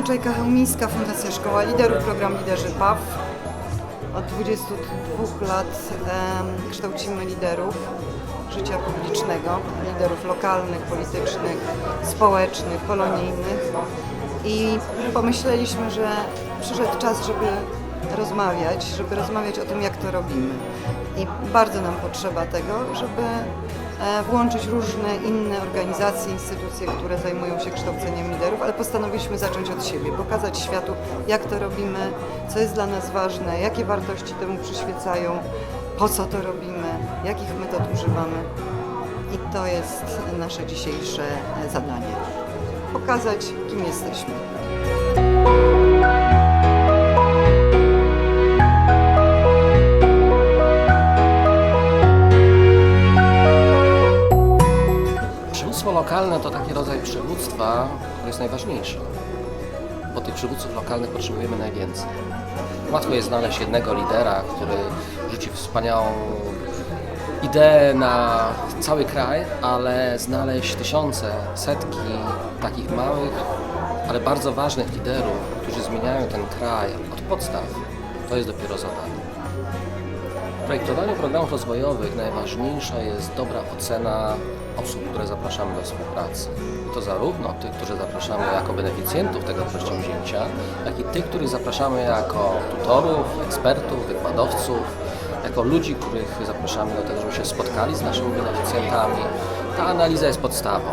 Anna Czajka-Chełmińska, Fundacja Szkoła Liderów, program Liderzy PAW. Od 22 lat kształcimy liderów życia publicznego, liderów lokalnych, politycznych, społecznych, polonijnych. I pomyśleliśmy, że przyszedł czas, żeby rozmawiać, żeby rozmawiać o tym, jak to robimy. I bardzo nam potrzeba tego, żeby włączyć różne inne organizacje, instytucje, które zajmują się kształceniem liderów, ale postanowiliśmy zacząć od siebie, pokazać światu, jak to robimy, co jest dla nas ważne, jakie wartości temu przyświecają, po co to robimy, jakich metod używamy. I to jest nasze dzisiejsze e, zadanie. Pokazać, kim jesteśmy. Przywództwo lokalne to taki rodzaj przywództwa, który jest najważniejszy. Bo tych przywódców lokalnych potrzebujemy najwięcej. Łatwo jest znaleźć jednego lidera, który rzuci wspaniałą ideę na cały kraj, ale znaleźć tysiące, setki takich małych, ale bardzo ważnych liderów, którzy zmieniają ten kraj od podstaw, to jest dopiero zadanie. Projektowaniu programów rozwojowych najważniejsza jest dobra ocena osób, które zapraszamy do współpracy. I to zarówno tych, którzy zapraszamy jako beneficjentów tego przedsięwzięcia, jak i tych, których zapraszamy jako tutorów, ekspertów, wykładowców, jako ludzi, których zapraszamy do tego, żeby się spotkali z naszymi beneficjentami. Ta analiza jest podstawą.